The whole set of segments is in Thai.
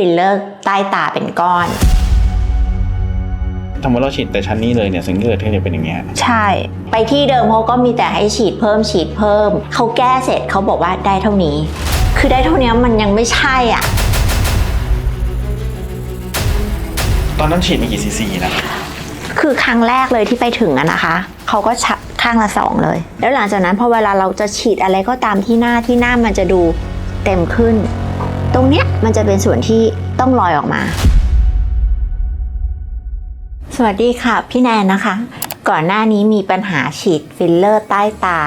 ฟิลเลอร์ใต้ตาเป็นก้อนสมมติเราฉีดแต่ชั้นนี้เลยเนี่ยสิ่งที่เกิดขึ้นจะเป็นอย่างเงี้ยใช่ ไปที่เดิมเขาก็มีแต่ให้ฉีดเพิ่มฉีดเพิ่ม เขาแก้เสร็จเขาบอกว่าได้เท่านี้ คือได้เท่านี้มันยังไม่ใช่อะ ตอนนั้นฉีดไปกี่ซีซีนะคือครั้งแรกเลยที่ไปถึงอะนะคะ เขาก็ชักข้างละสองเลย แล้วหลังจากนั้นพอเวลาเราจะฉีดอะไรก็ตามที่หน้าที่หน้ามันจะดูเต็มขึ้น ตรงเนี้ยมันจะเป็นส่วนที่ต้องลอยออกมา สวัสดีค่ะ พี่แนนนะคะ ก่อนหน้านี้มีปัญหาฉีดฟิลเลอร์ใต้ตา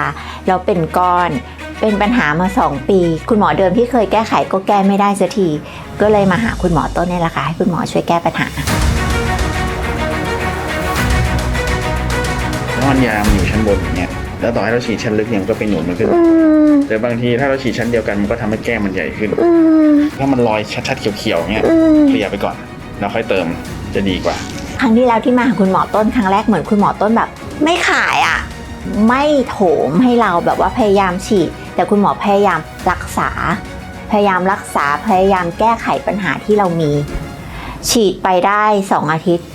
แล้วเป็นก้อน เป็นปัญหามา 2 ปี คุณหมอเดิมที่เคยแก้ไขก็แก้ไม่ได้สักที ก็เลยมาหาคุณหมอต้นนี่แหละค่ะให้คุณหมอช่วยแก้ปัญหาแล้วมันยามอยู่ชั้นบนอย่างเงี้ย แล้วต่อให้เราฉีดชั้นลึกเนี่ยมันก็เป็นหนุนมันขึ้นอืมแต่บางทีถ้าเราฉีดชั้นเดียวกันมันก็ทำให้แก้มมันใหญ่ขึ้นอืมถ้ามันรอยชัดๆเขียวๆเงี้ยอืมเคลียร์ไปก่อนแล้วค่อยเติมจะดีกว่า ครั้งที่แล้วที่มาหาคุณหมอต้นครั้งแรกเหมือนคุณหมอต้นแบบ ไม่ขายอะ่ะ ไม่โถมให้เราแบบว่าพยายามฉีด แต่คุณหมอพยายามรักษา พยายามรักษาพยายามแก้ไขปัญหาที่เรามี ฉีดไปได้สองอาทิตย์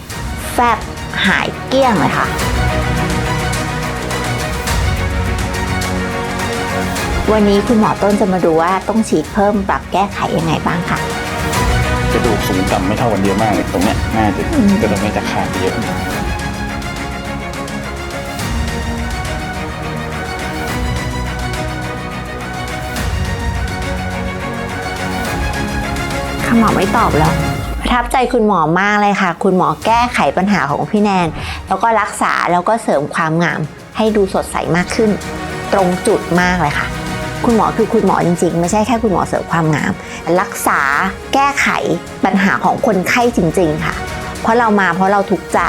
แฟบหายเกลี้ยงเลยค่ะ วันนี้คุณหมอต้นจะมาดูว่าต้องฉีดเพิ่มปรับแก้ไขยังไงบ้างค่ะกระดูกสูงต่ำไม่เท่ากันเยอะมากเลยตรงเนี้ยน่าจะอืมกระดูกน่าจะขาดไปเยอะคุณหมอไม่ตอบแล้วประทับใจคุณหมอมากเลยค่ะ คุณหมอแก้ไขปัญหาของพี่แนน แล้วก็รักษาแล้วก็เสริมความงาม ให้ดูสดใสมากขึ้น ตรงจุดมากเลยค่ะ คุณหมอคือคุณหมอจริงๆ ไม่ใช่แค่คุณหมอเสริมความงาม รักษาแก้ไขปัญหาของคนไข้จริง ๆ ค่ะ เพราะเรามาเพราะเราทุกข์ใจ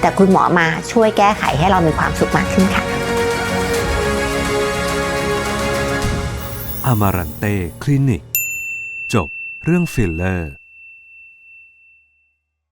แต่คุณหมอมาช่วยแก้ไขให้เรามีความสุขมากขึ้นค่ะอมารันเต้คลินิก จบเรื่องฟิลเลอร์